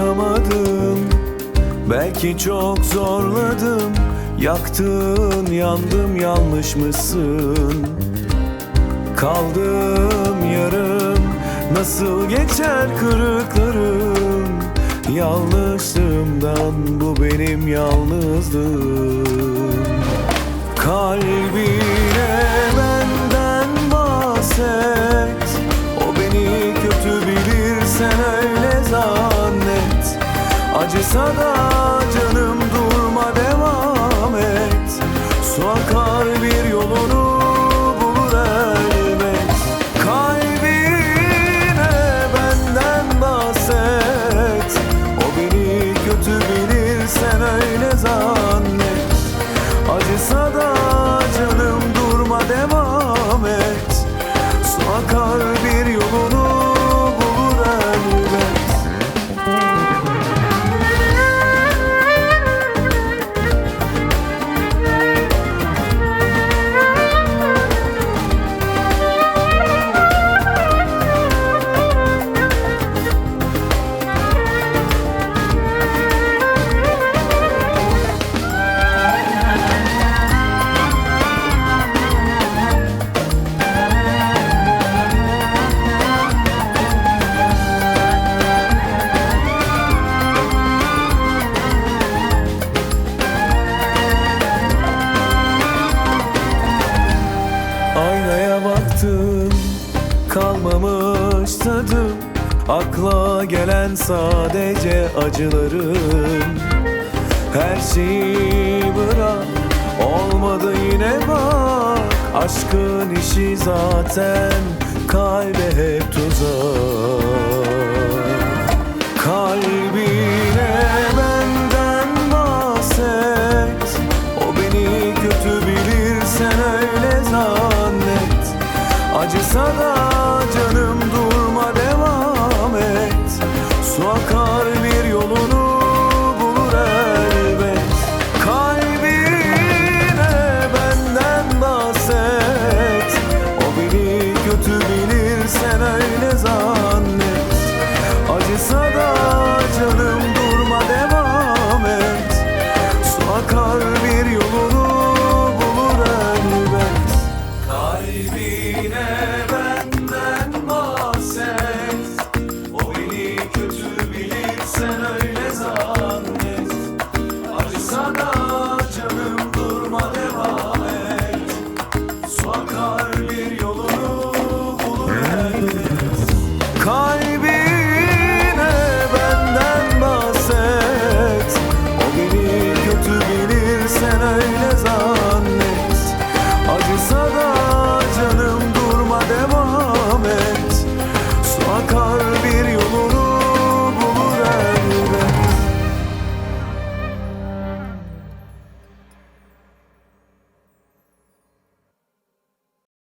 tutamadım Belki çok zorladım. Yaktın yandım yanlışmışsın Kaldım yarım. Nasıl geçer kırıklarım? Yanlışlığımdan bu benim yalnızlığım. Acısa da canım durma devam et. Su akar bir yolunu bulur elbet. Kalbine benden bahset. O beni kötü bilir sen öyle zannet. Acısa da canım durma devam et. Su akar bir Aynaya baktım kalmamış tadım. Akla gelen sadece acılarım. Her şeyi bırak olmadı yine bak. Aşkın işi zaten kalbe hep tuzak. Kalbine benden bahset. O beni kötü bilir sen öyle zannet Acısa da